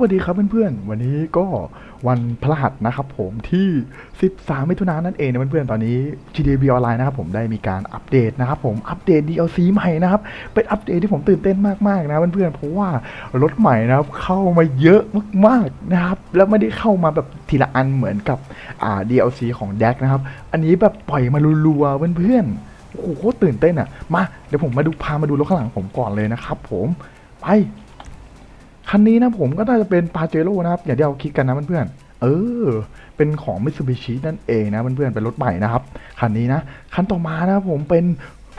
วัสดีครับเพื่อนๆ วันนี้ก็วันพฤหัสนะครับผมที่ 13 มิถุนายนนั่นเองนะเพื่อนๆ ตอนนี้ GDB ออนไลน์นะครับผมได้มีการอัปเดตนะครับผม อัปเดต DLC ใหม่นะครับ เป็นอัปเดตที่ผมตื่นเต้นมากๆนะเพื่อนๆ เพราะว่ารถใหม่นะครับเข้ามาเยอะมากๆนะครับ แล้วไม่ได้เข้ามาแบบทีละอันเหมือนกับอ่า DLC ของ d ดกนะครับ อันนี้แบบปล่อยมารัวๆเพื่อนๆ โอ้โหตื่นเต้นอะ มาเดี๋ยวผมมาดูพามาดูรถข้างหลังผมก่อนเลยนะครับผม ไป คันนี้นะผมก็น่าจะเป็นปาเจโร่นะครับ อย่างที่เราคิดกันนะเพื่อนๆ เออ เป็นของมิ t ซูบิชินั่นเองนะเพื่อนๆ เป็นรถใหม่นะครับ คันนี้นะ คันต่อมานะผมเป็น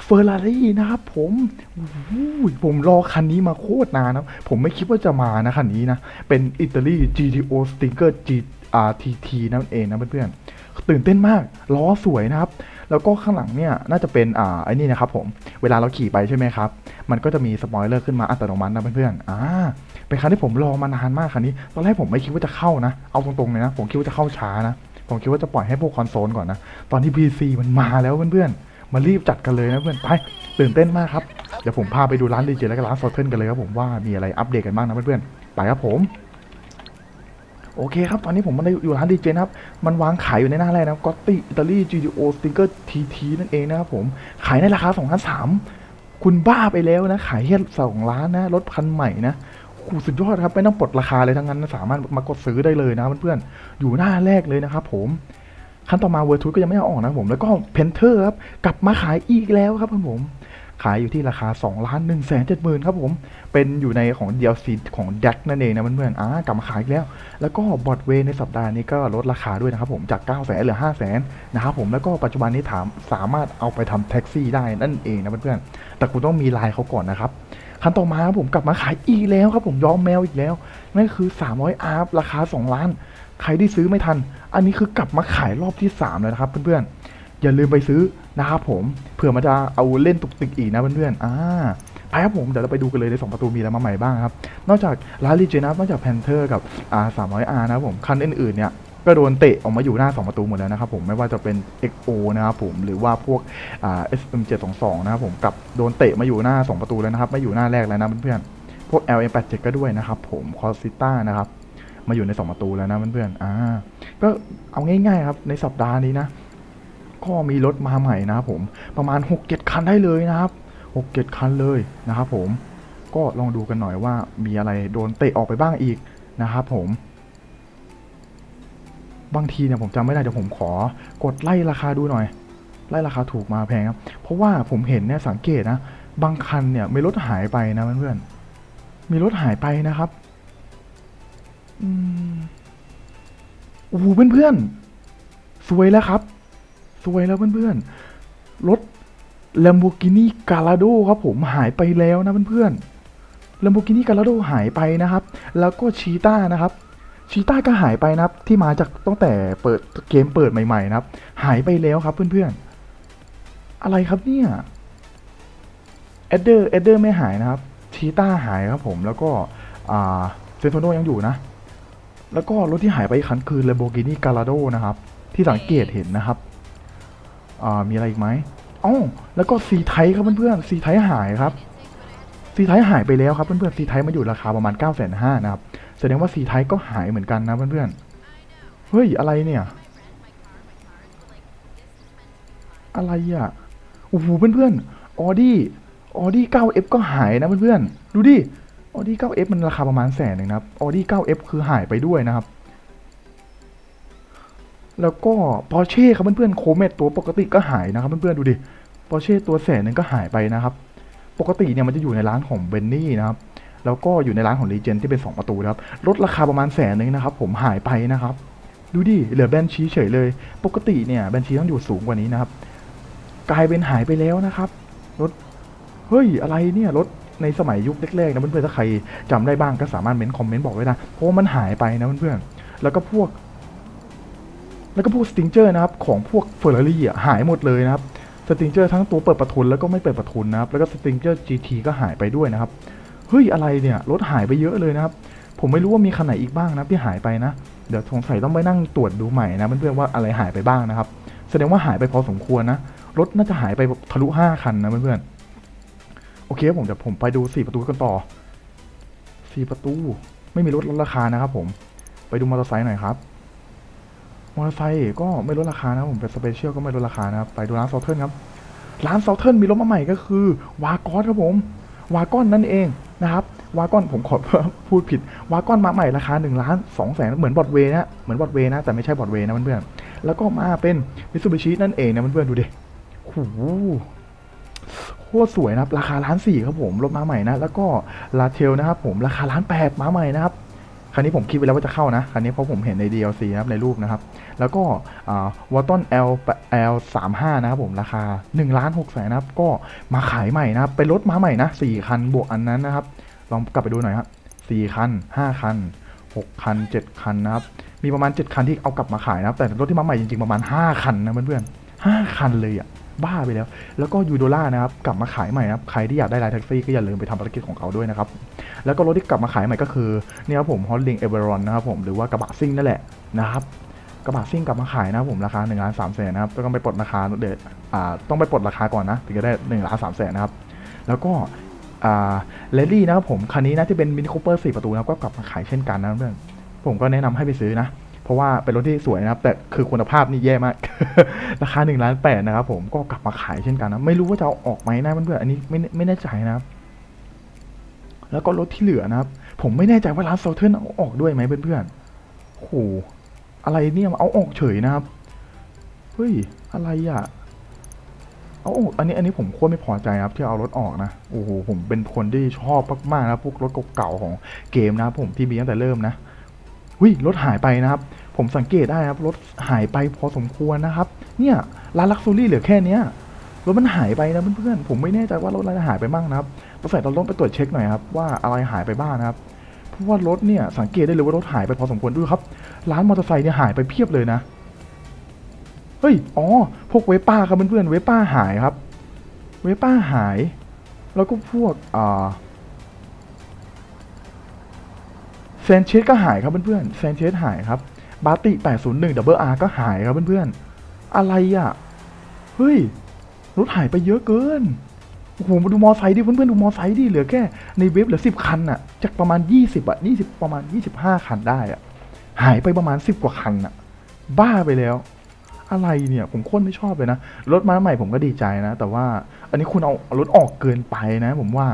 เฟอร์รารี่นะครับผมผมรอคันนี้มาโคตรนานนะ ผมไม่คิดว่าจะมานะคันนี้นะ เป็นอิตาลี GTO Stinger G R T T นั่นเองนะเพื่อนๆ ตื่นเต้นมาก ล้อสวยนะครับ แล้วก็ข้างหลังเนี่ยน่าจะเป็นอ่าไอ้นี่นะครับผม เวลาเราขี่ไปใช่ไหมครับ มันก็จะมีสปอยเลอร์ขึ้นมาอัตโนมัตินะเพื่อนๆ อ่า เป็นคันที่ผมรอมานานมากคันนี้ ตอนแรกผมไม่คิดว่าจะเข้านะ เอาตรงๆเลยนะ ผมคิดว่าจะเข้าช้านะ ผมคิดว่าจะปล่อยให้พวกคอนโซลก่อนนะ ตอนที่ PC มันมาแล้วเพื่อนๆ มารีบจัดกันเลยนะเพื่อนไปตื่นเต้นมากครับ เดี๋ยวผมพาไปดูร้านดีเจและร้านโซเทิลกันเลยครับผมว่ามีอะไรอัปเดตกันบ้างนะเพื่อนๆ ไปครับผมโอเคครับ ตอนนี้ผมมาอยู่ร้านดีเจนะครับ มันวางขายอยู่ในหน้าแรกนะก็ติอิตาลี GTO Sticker TT นั่นเองนะครับผม ขายในราคา2ล้านสามคุณบ้าไปแล้วนะ ขายแค่สองล้านนะ รถคันใหม่นะ โอ้โหสุดยอดครับ ไม่ต้องปลดราคาเลยทั้งนั้นสามารถมากดซื้อได้เลยนะเพื่อนๆอยู่หน้าแรกเลยนะครับผมคันต่อมาเวอร์ทูก็ยังไม่เอาออกนะผมแล้วก็เพนเทอร์ครับกลับมาขายอีกแล้วครับผมขายอยู่ที่ราคา2ล้าน1แสนเจ็ดหมื่นครับผม เป็นอยู่ในของ DLC ของ d ดกนั่นเองนะเพื่อนๆอ่ากลับมาขายอีกแล้ว แล้วก็บอดเวในสัปดาห์นี้ก็ลดราคาด้วยนะครับผมจาก 9 0 0 0 0เหลือ 5 0 0 0 0นนะครับผมแล้วก็ปัจจุบันนี้ถามสามารถเอาไปทำแท็กซี่ได้นั่นเองนะเพื่อนๆแต่คุณต้องมีไลน์เขาก่อนนะครับ คันต่อมาผมกลับมาขายอีกแล้วครับผมย้อมแมวอีกแล้ว นั่นคือ 300อาร์ราคา 2 ล้าน ใครที่ซื้อไม่ทัน อันนี้คือกลับมาขายรอบที่ 3 แล้วนะครับเพื่อนๆ อย่าลืมไปซื้อนะครับผม เผื่อมันจะเอาเล่นตุกติกอีกนะเพื่อนๆ อ่าไปครับผม เดี๋ยวเราไปดูกันเลยในสองประตูมีอะไรมาใหม่บ้างครับ นอกจากลาลีเจนับนอกจากแพนเทอร์กับอ่า 300R นะครับผม คันอื่นๆเนี่ย ก็โดนเตะออกมาอยู่หน้า 2 ประตูหมดแล้วนะครับผมไม่ว่าจะเป็น XO นะครับผมหรือว่าพวกอ่า SM722 นะครับผมกับโดนเตะมาอยู่หน้า 2 ประตูแล้วนะครับไม่อยู่หน้าแรกแล้วนะเพื่อนๆพวก LM87 ก็ด้วยนะครับผมคอสิต้านะครับมาอยู่ใน 2 ประตูแล้วนะเพื่อนๆอ่าก็เอาง่ายๆครับในสัปดาห์นี้นะก็มีรถมาใหม่นะครับผมประมาณ6-7คันได้เลยนะครับ6-7คันเลยนะครับผมก็ลองดูกันหน่อยว่ามีอะไรโดนเตะออกไปบ้างอีกนะครับผม บางทีเนี่ยผมจำไม่ได้เดี๋ยวผมขอกดไล่ราคาดูหน่อย ไล่ราคาถูกมาแพงครับเพราะว่าผมเห็นเนี่ยสังเกตนะ บางคันเนี่ยมีรถหายไปนะเพื่อนๆมีรถหายไปนะครับอืมโอ้โหเพื่อนๆสวยแล้วครับ สวยแล้วเพื่อนๆรถ Lamborghini Gallardo ครับผมหายไปแล้วนะเพื่อนๆ Lamborghini Gallardo หายไปนะครับ แล้วก็ชีต้านะครับ ชีต้าก็หายไปนะครับ ที่มาจากตั้งแต่เปิดเกมเปิดใหม่ๆนะครับ หายไปแล้วครับเพื่อนๆ อะไรครับเนี่ยเอเดอร์เอเดอร์ไม่หายนะครับ ชีต้าหายครับผมแล้วก็เซนโตโนยังอยู่นะ แล้วก็รถที่หายไปคันคือ Lamborghini Gallardo นะครับ ที่สังเกตเห็นนะครับมีอะไรอีกไหมอ๋อแล้วก็ซีไทครับเพื่อนๆซีไทหายครับซีไทหายไปแล้วครับเพื่อนๆซีไทมาอยู่ราคาประมาณ9ก้าแสนห้านะครับ แสดงว่าซีไทยก็หายเหมือนกันนะเพื่อนๆ เฮ้ย อะไรเนี่ย อะไรอะ โอ้โหเพื่อนๆ ออดี้ ออดี้ 9F ก็หายนะเพื่อนๆ ดูดิ ออดี้ 9F มันราคาประมาณแสนหนึ่งนะครับ ออดี้ 9F คือหายไปด้วยนะครับ แล้วก็ปอร์เช่ครับเพื่อนๆ โคเมตตัวปกติก็หายนะครับเพื่อนๆ ดูดิ ปอร์เช่ตัวแสนหนึ่งก็หายไปนะครับ ปกติเนี่ยมันจะอยู่ในร้านของเบนนี่นะครับ แล้วก็อยู่ในร้านของรีเจนที่เป็น 2 ประตูนะครับลดราคาประมาณแสนหนึ่งนะครับ ผมหายไปนะครับ ดูดิ เหลือแบนชีเฉยเลย ปกติเนี่ยแบนชีต้องอยู่สูงกว่านี้นะครับ กลายเป็นหายไปแล้วนะครับรถเฮ้ย อะไรเนี่ยรถในสมัยยุคแรกๆนะเพื่อนๆถ้าใครจำได้บ้างก็สามารถเม้นคอมเมนต์บอกไว้นะเพราะว่ามันหายไปนะเพื่อนๆแล้วก็พวก แล้วก็พวกสติงเจอร์นะครับของพวกเฟอร์รารี่อะหายหมดเลยนะครับสติงเจอร์ทั้งตัวเปิดประทุนแล้วก็ไม่เปิดประทุนนะครับแล้วก็สติงเจอร์ GT ก็หายไปด้วยนะครับ เฮ้ยอะไรเนี่ยรถหายไปเยอะเลยนะครับ ผมไม่รู้ว่ามีคันไหนอีกบ้างนะที่หายไปนะ เดี๋ยวสงสัยต้องไปนั่งตรวจดูใหม่นะเพื่อนๆว่าอะไรหายไปบ้างนะครับ แสดงว่าหายไปพอสมควรนะรถน่าจะหายไปทะลุห้าคันนะเพื่อนๆโอเคผมเดี๋ยวผมไปดูสี่ประตูกันต่อสี่ประตูไม่มีรถลดราคานะครับ ผมไปดูมอเตอร์ไซค์หน่อยครับมอเตอร์ไซค์ก็ไม่ลดราคานะผมเป็นสเปเชียลก็ไม่ลดราคานะครับไปดูร้านเซาเทิร์นครับร้านเซาเทิร์นมีรถมาใหม่ก็คือวากอนครับผมวากอนนั่นเอง นะครับวากอนผมขอพูดผิดวากอนมาใหม่ราคา1ล้าน2แสนเหมือนบอดเวนะเหมือนบอดเวนะแต่ไม่ใช่บอดเวนะเพื่อนๆแล้วก็มาเป็นมิ t ซูบิชินั่นเองนะเพื่อนๆดูดิโอ้โหโคตรสวยนะครับราคาล้านสี่ครับผมรถมาใหม่นะแล้วก็ลาเทลนะครับผมราคาล้านแปดมาใหม่นะครับ คันนี้ผมคิดไว้แล้วว่าจะเข้านะ คันนี้เพราะผมเห็นใน DLC นะครับในรูปนะครับ แล้วก็วอตตัน L L 3 5นะครับผมราคา1ล้าน6แสนนะครับก็มาขายใหม่นะครับเป็นรถมาใหม่นะ4คันบวกอันนั้นนะครับ ลองกลับไปดูหน่อยครับ4คัน 5 คัน 6 คัน 7 คันนะครับมีประมาณ 7 คันที่เอากลับมาขายนะครับแต่รถที่มาใหม่จริงๆประมาณ 5 คันนะเพื่อนๆ5คันเลยอะ บ้าไปแล้ว แล้วก็ยูโดล่านะครับกลับมาขายใหม่นะครับใครที่อยากได้ไลน์แท็กซี่ก็อย่าลืมไปทำภารกิจของเขาด้วยนะครับแล้วก็รถที่กลับมาขายใหม่ก็คือเนี่ยครับผมฮอลลิงเอเวอรอนนะครับผมหรือว่ากระบะซิ่งนั่นแหละนะครับกระบะซิ่งกลับมาขายนะครับผมราคา1นึ่งล้านสามแสนนะครับต้องไปปลดราคาเดี๋ยวอ่าต้องไปปลดราคาก่อนนะถึงจะได้1นึ่งล้านสามแสนนะครับแล้วก็เลลี่นะครับผมคันนี้นะที่เป็นมินิคูเปอร์สี่ประตูนะครับก็กลับมาขายเช่นกันนะเพื่อนผมก็แนะนำให้ไปซื้อนะ เพราะว่าเป็นรถที่สวยนะครับ แต่คือคุณภาพนี่แย่มาก ราคา1นึ่งล้านแปดนะครับผมก็กลับมาขายเช่นกันนะ ไม่รู้ว่าจะเอาออกไหมนะเพื่อนๆอันนี้ไม่ไม่แน่ใจนะครับ แล้วก็รถที่เหลือนะครับ ผมไม่แน่ใจว่าร้านเซาเทิร์นเอาออกด้วยไหมเพื่อนๆโอ้โหอะไรเนี่ยเอาออกเฉยนะครับเฮ้ยอะไรอะเอาออกอันนี้อันนี้ผมโคตรไม่พอใจครับ ที่เอารถออกนะโอ้โหผมเป็นคนที่ชอบมากๆนะพวกรถเก่าๆของเกมนะผมที่มีตั้งแต่เริ่มนะ หุ้ยรถหายไปนะครับ ผมสังเกตได้ครับรถหายไปพอสมควรนะครับ เนี่ยร้านลักซูรี่เหลือแค่เนี้ยรถมันหายไปนะเพื่อนๆผมไม่แน่ใจว่ารถอะไรหายไปบ้างนะครับต้องใส่เราต้องไปตรวจเช็คหน่อยครับว่าอะไรหายไปบ้างนะครับเพราะว่ารถเนี่ยสังเกตได้เลยว่ารถหายไปพอสมควรด้วยครับ ร้านมอเตอร์ไซค์เนี่ยหายไปเพียบเลยนะเฮ้ยอ๋อพวกเวป้าครับเพื่อนๆเวป้าหายครับ เวป้าหาย แล้วก็พวกอ่า แซนเชสก็หายครับเพื่อนๆแซนเชสหายครับบาติ801 Double R ก็หายครับเพื่อนๆ อะไรอะ เฮ้ย รถหายไปเยอะเกิน โอ้โห มาดูมอไซค์ดิ เพื่อนๆ ดูมอไซค์ดิ เหลือแค่ในเว็บเหลือสิบคันอะจากประมาณยี่สิบอะยี่สิบประมาณยี่สิบห้าคันได้อะหายไปประมาณสิบกว่าคันอะบ้าไปแล้ว อะไรเนี่ย ผมโคตรไม่ชอบเลยนะ รถมาใหม่ผมก็ดีใจนะ แต่ว่า อันนี้คุณเอารถออกเกินไปนะ ผมว่า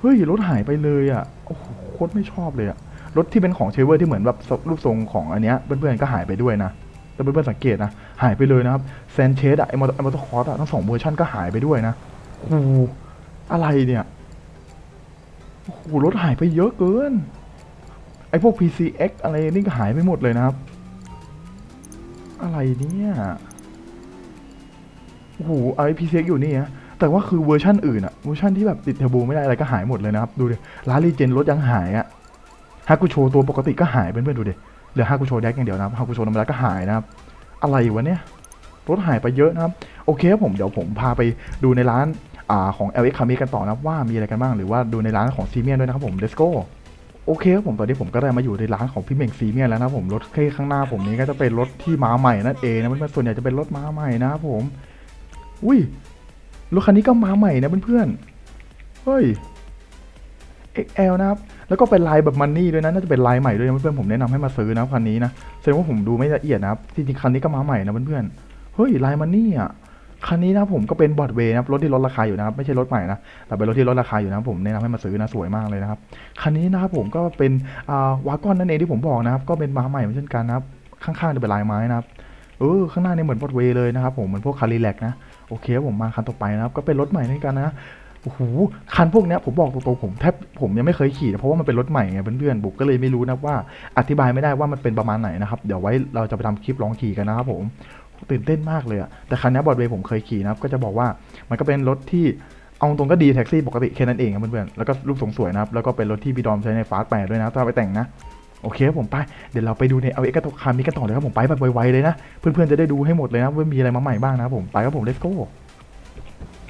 เฮ้ย รถหายไปเลยอะโอ้โห คตรไม่ชอบเลยอะรถที่เป็นของเชเวอร์ที่เหมือนแบบรูปทรงของอันเนี้ยเพื่อนๆก็หายไปด้วยนะแต่เพื่อนๆสังเกตนะหายไปเลยนะครับแซนเชสอะไอมอเตอร์ไอมอเตคอร์สอะทั้งสองเวอร์ชันก็หายไปด้วยนะโอ้โหอะไรเนี่ยโอ้โหรถหายไปเยอะเกินไอพวก PCX อะไรนี่ก็หายไปหมดเลยนะครับ อะไรเนี่ยโอ้โหไอ PCX อยู่นี่นะ แต่ว่าคือเวอร์ชั่นอื่นอะเวอร์ชันที่แบบติดเทอร์โบไม่ได้อะไรก็หายหมดเลยนะครับ ดูดิร้านรีเจนรถยังหายอะฮากุโชตัวปกติก็หายเพื่อนๆดูดิเหลือฮากุโชแดกอย่างเดียวนะครับฮากุโชธรรมดาก็หายนะครับ อะไรวะเนี่ยรถหายไปเยอะนะครับ โอเคครับผมเดี๋ยวผมพาไปดูในร้านอ่าของ LX c a m i กันต่อนะว่ามีอะไรกันบ้างหรือว่าดูในร้านของซีเมียนด้วยนะครับผม Let's go โอเคครับผมตอนนี้ผมก็ได้มาอยู่ในร้านของพี่เม่งซีเมียนแล้วนะผมรถข้างหน้าผมนี้ก็จะเป็นรถที่มาใหม่นั่นเองนะเพื่อนๆส่วนใหญ่จะเป็นรถมาใหม่นะครับผม อุ้ย รถคันนี้ก็มาใหม่นะเพื่อนๆ เฮ้ย XL นะครับ แล้วก็เป็นลายแบบมันนี่ด้วยนะ น่าจะเป็นลายใหม่ด้วยนะเพื่อนๆ ผมแนะนำให้มาซื้อนะคันนี้นะ แสดงว่าผมดูไม่ละเอียดนะครับ จริงๆ คันนี้ก็มาใหม่นะเพื่อนๆ เฮ้ย ลายมันนี่อะ คันนี้นะผมก็เป็นบอดเวย์นะครับ รถที่ลดราคาอยู่นะครับ ไม่ใช่รถใหม่นะ แต่เป็นรถที่ลดราคาอยู่นะผมแนะนำให้มาซื้อนะ สวยมากเลยนะครับ คันนี้นะครับผมก็เป็นอ่าวากอนนั่นเองที่ผมบอกนะครับ ก็เป็นมาใหม่เหมือนเช่นกันนะครับ ข้างๆจะเป็นลายไม้นะครับ เออ ข้างหน้าเนี่ยเหมือนบอดเวย์เลยนะครับผม เหมือนพวกคาริแลกนะ โอเคผมมาคันต่อไปนะครับ ก็เป็นรถใหม่เหมือนกันนะโอ้โหคันพวกนี้ผมบอกตรงๆผมแทบผมยังไม่เคยขี่เพราะว่ามันเป็นรถใหม่ไงเพื่อนๆบุกก็เลยไม่รู้นะว่าอธิบายไม่ได้ว่ามันเป็นประมาณไหนนะครับ เดี๋ยวไว้เราจะไปทำคลิปลองขี่กันนะครับผมตื่นเต้นมากเลยอะแต่คันนี้บอดเวย์ผมเคยขี่นะครับก็จะบอกว่ามันก็เป็นรถที่เอาตรงก็ดีแท็กซี่ปกติแค่นั้นเองครับเพื่อนๆแล้วก็รูปทรงสวยนะครับแล้วก็เป็นรถที่พี่ดอมใช้ในฟาสต์แปดด้วยนะถ้อาไปแต่งนะ โอเคครับผมไป เดี๋ยวเราไปดูในเอาเอ็กซ์คามิกันต่อเลยครับผมไปแบบไวๆเลยนะ เพื่อนๆจะได้ดูให้หมดเลยนะว่ามีอะไรมาใหม่บ้างนะครับผมไปครับผม let's go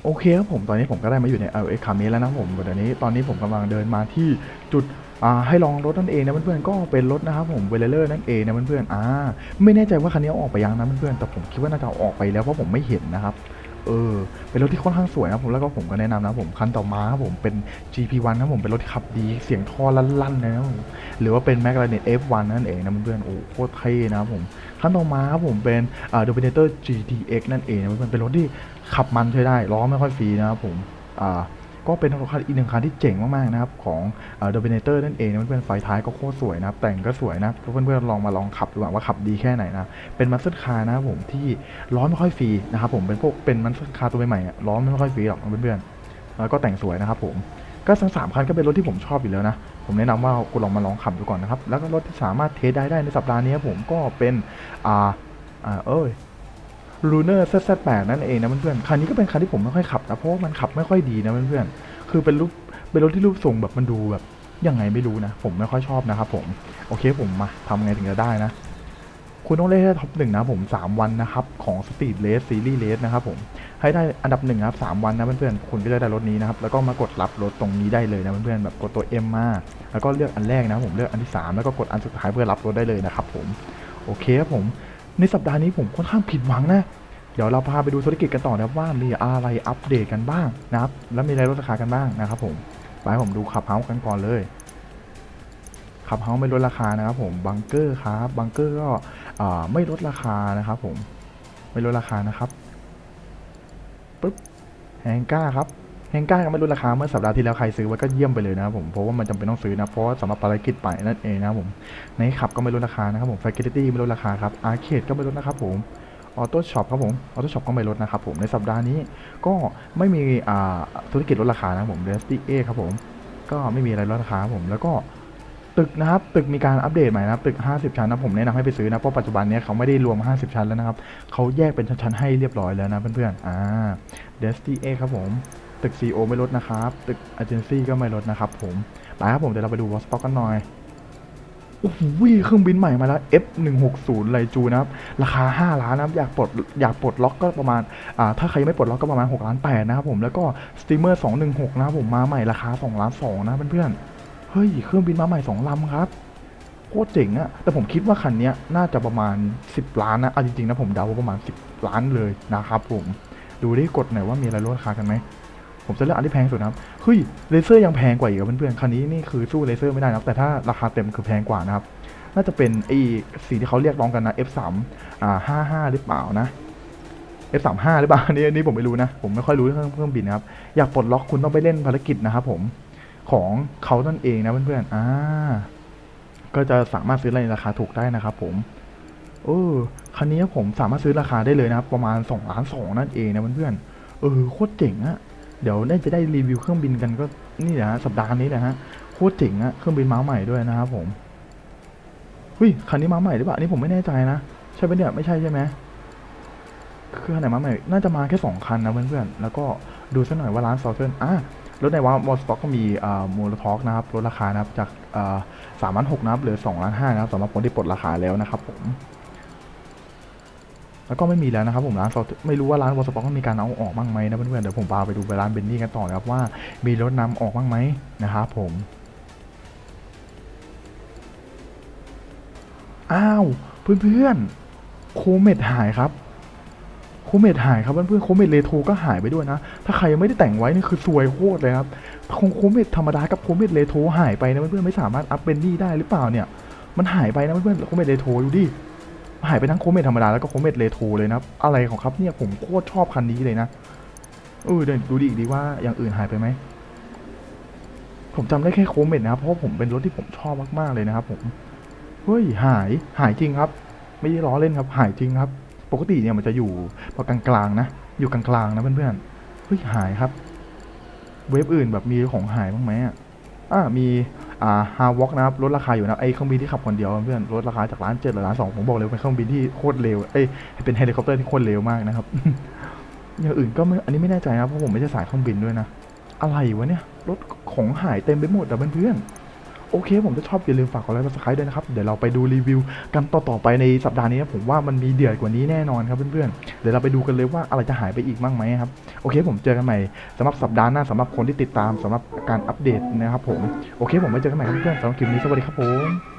โอเคครับผมตอนนี้ผมก็ได้มาอยู่ใน LX คามิแล้วนะผมเดี๋ยวนี้ตอนนี้ผมกำลังเดินมาที่จุดให้ลองรถนั่นเองนะเพื่อนๆก็เป็นรถนะครับผมเวลเลอร์นั่นเองนะเพื่อนๆอ่าไม่แน่ใจว่าคันนี้ออกไปยังนะเพื่อนๆแต่ผมคิดว่าน่าจะออกไปแล้วเพราะผมไม่เห็นนะครับ เออ เป็นรถที่ค่อนข้างสวยนะผมแล้วก็ผมก็แนะนำนะผมคันต่อมาครับผมเป็น GP1 ครับผมเป็นรถที่ขับดีเสียงท่อลั่นๆนะครับผมหรือว่าเป็น McLaren F1 นั่นเองนะเพื่อนๆโอ้โคตรเท่นะครับผมคันต่อมาครับผมเป็นอ่า Dominator GTX นั่นเองนะเพื่อนๆเป็นรถที่ขับมันใช้ได้ล้อไม่ค่อยฟรีนะครับผมอ่า ก็เป็นรถคันอีกหนึ่งคันที่เจ๋งมากๆนะครับของเอ่อ Dominator นั่นเองนเพื่อนๆไฟท้ายก็โคตรสวยนะครับแต่งก็สวยนะเพื่อนๆลองมาลองขับดูว่าขับดีแค่ไหนนะเป็นมัสเตอร์คาร์นะครับผมที่ล้อไม่ค่อยฟรีนะครับผมเป็นพวกเป็นมัสเตอร์คาร์ตัวใหม่ๆล้อไม่ค่อยฟรีหรอกเพื่อนๆแล้วก็แต่งสวยนะครับผมก็ทั้งสามคันก็เป็นรถที่ผมชอบอยู่แล้วนะ ผมแนะนำว่าคุณลองมาลองขับดูก่อนนะครับ แล้วก็รถที่สามารถเทสได้ได้ในสัปดาห์นี้ผมก็เป็น อ่า อ่า เอ้ย ลูเนอร์ ZZ8 นั่นเองนะเพื่อนๆคันนี้ก็เป็นคันที่ผมไม่ค่อยขับนะเพราะว่ามันขับไม่ค่อยดีนะเพื่อนๆคือเป็นรูปเป็นรถที่รูปทรงแบบมันดูแบบยังไงไม่รู้นะ ผมไม่ค่อยชอบนะครับผมโอเคผมมาทำไงถึงจะได้นะ คุณต้องเล่นให้ท็อปหนึ่งนะผม 3 วันนะครับ ของ Speed Race Series Race นะครับผมให้ได้อันดับหนึ่งนะครับ3วันนะเพื่อนๆคุณก็จะได้รถนี้นะครับแล้วก็มากดรับรถตรงนี้ได้เลยนะเพื่อนๆแบบกดตัว M มาแล้วก็เลือกอันแรกนะผมเลือกอันที่ 3 แล้วก็กดอันสุดท้ายเพื่อรับรถได้เลยนะครับผมโอเคครับผม ในสัปดาห์นี้ผมค่อนข้างผิดหวังนะ เดี๋ยวเราพาไปดูธุรกิจกันต่อนะครับว่ามีอะไรอัปเดตกันบ้างนะครับ แล้วมีอะไรลดราคากันบ้างนะครับผมไปผมดูขับเฮาส์กันก่อนเลยขับเฮาส์ไม่ลดราคานะครับผมบังเกอร์ครับบังเกอร์ก็ไม่ลดราคานะครับผมไม่ลดราคานะครับปึ๊บแฮงก้าครับ แฮงก้าก็ไม่ลดราคาเมื่อสัปดาห์ที่แล้วใครซื้อไว้ก็เยี่ยมไปเลยนะครับผมเพราะว่ามันจำเป็นต้องซื้อนะเพราะว่าสำหรับภารกิจไปนั่นเองนะครับผมในขับก็ไม่ลดราคานะครับผม f a c i l i t y ไม่ลดราคาครับอาร์เคดก็ไม่ลดนะครับผมออโต้ช็อปครับผมออโต้ช็อปก็ไม่ลดนะครับผมในสัปดาห์นี้ก็ไม่มีอ่าธุรกิจลดราคานะครับผมเดสตี้เอครับผมก็ไม่มีอะไรลดราคาผมแล้วก็ตึกนะครับตึกมีการอัปเดตใหม่นะครับตึก 50 ชั้นนะผมแนะนำให้ไปซื้อนะเพราะปัจจุบันนี้เขาไม่ได้รวม 50 ชั้นแล้วนะครับเขาแยกเป็นชั้นๆให้เรียบร้อยแล้วนะเพื่อนๆอ่าเดสตี้เอครับผม ตึก CO ไม่ลดนะครับ ตึกเอเจนซี่ก็ไม่ลดนะครับผมไปครับผมเดี๋ยวเราไปดูวอสต็อกกันหน่อยโอ้โหเครื่องบินใหม่มาแล้ว F160 ไลจูนะครับ ราคา 5 ล้านนะครับ อยากปลดอยากปลดล็อกก็ประมาณอ่าถ้าใครไม่ปลดล็อกก็ประมาณ6ล้าน8นะครับผมแล้วก็สตรีมเมอร์ 216 นะครับผมมาใหม่ราคา2ล้าน2นะเพื่อนๆเฮ้ย เครื่องบินมาใหม่2ลำครับโคตรเจ๋งอะแต่ผมคิดว่าคันนี้น่าจะประมาณ 10 ล้านนะเอาจริงๆนะผมเดาว่าประมาณ 10 ล้านเลยนะครับผม ดูดิกดหน่อยว่ามีอะไรลดราคากันไหม ผมจะเลือกอันที่แพงสุดนะครับเฮ้ยเลเซอร์ยังแพงกว่าอีกอะเพื่อนๆคันนี้นี่คือสู้เลเซอร์ไม่ได้นะครับแต่ถ้าราคาเต็มคือแพงกว่านะครับน่าจะเป็นไอ้สีที่เขาเรียกร้องกันนะ F3 อ่า55 หรือเปล่านะ F35 หรือเปล่าอันนี้อันนี้ผมไม่รู้นะ ผมไม่ค่อยรู้เรื่องเครื่องบินนะครับ อยากปลดล็อกคุณต้องไปเล่นภารกิจนะครับผมของเขานั่นเองนะเพื่อนๆอ่าก็จะสามารถซื้อในราคาถูกได้นะครับผมเออคันนี้ผมสามารถซื้อราคาได้เลยนะครับ ประมาณ2ล้าน2นั่นเองนะเพื่อนๆเออโคตรเจ๋งอะ เดี๋ยวน่าจะได้รีวิวเครื่องบินกันก็นี่แหละสัปดาห์นี้แหละฮะโคตรเจ๋งอะเครื่องบินม้าใหม่ด้วยนะครับผมเฮ้ยคันนี้มาใหม่หรือเปล่าอันนี้ผมไม่แน่ใจนะใช่ปะเนี่ยไม่ใช่ใช่ไหมคือคันไหนมาใหม่ น่าจะมาแค่สองคันนะเพื่อนๆแล้วก็ดูสักหน่อยว่าร้านซอเทนอะรถในว่ามอสต็อกก็มีอ่าโมโลท็อกนะครับลดราคานะครับจากอ่าสามล้านหกนะครับเหลือสองล้านห้านะครับสำหรับคนที่ปลดราคาแล้วนะครับผม แล้วก็ไม่มีแล้วนะครับผมร้านซอไม่รู้ว่าร้านวอสต็อกมีการเอาออกบ้างไหมนะเพื่อนๆเดี๋ยวผมพาไปดูไปร้านเบนนี่กันต่อนะครับว่ามีรถนำออกบ้างไหมนะครับผมอ้าวเพื่อนๆโคเมดหายครับโคเมดหายครับเพื่อนๆโคเมดเรโทรก็หายไปด้วยนะ ถ้าใครยังไม่ได้แต่งไว้นี่คือซวยโคตรเลยครับคงโคเมดธรรมดากับโคเมดเรโทรหายไปนะเพื่อนๆไม่สามารถอัพเป็นนี่ได้หรือเปล่าเนี่ยมันหายไปนะเพื่อนๆโคเมดเรโทรดูดิ หายไปทั้งโคเมดธรรมดาแล้วก็โคเมดเรโทรเลยนะอะไรของครับเนี่ยผมโคตรชอบคันนี้เลยนะเออเดี๋ยวดูดิอีกดีว่าอย่างอื่นหายไปไหมผมจำได้แค่โคเมดนะครับเพราะผมเป็นรถที่ผมชอบมากๆเลยนะครับผมเฮ้ยหายหายจริงครับ ไม่ได้ล้อเล่นครับ หายจริงครับ ปกติเนี่ยมันจะอยู่พอกลางๆนะอยู่กลางๆนะเพื่อนๆเฮ้ยหายครับ เว็บอื่นแบบมีของหายบ้างไหมอะอ่ามี อ่าฮาวอกนะครับลดราคาอยู่นะไอเครื่องบินที่ขับคนเดียวเพื่อนลดราคาจากล้านเจ็ดหรือล้านสองผมบอกเลยเป็นเครื่องบินที่โคตรเร็วเอ้ยเป็นเฮลิคอปเตอร์ที่โคตรเร็วมากนะครับอย่างอื่นก็ไม่อันนี้ไม่แน่ใจนะเพราะผมไม่ใช่สายเครื่องบินด้วยนะ อะไรวะเนี่ยรถของหายเต็มไปหมดอะเพื่อนๆ โอเคผมจะชอบอย่าลืมฝากกดไลค์กดซับสไครต์ด้วยนะครับ เดี๋ยวเราไปดูรีวิวกันต่อๆไปในสัปดาห์นี้ ผมว่ามันมีเดือดกว่านี้แน่นอนครับเพื่อนๆ เดี๋ยวเราไปดูกันเลยว่าอะไรจะหายไปอีกบ้างไหมครับ โอเคผมเจอกันใหม่สำหรับสัปดาห์หน้าสำหรับคนที่ติดตามสำหรับการอัปเดตนะครับผม โอเคผมไว้เจอกันใหม่ครับเพื่อนๆสำหรับคลิปนี้สวัสดีครับผม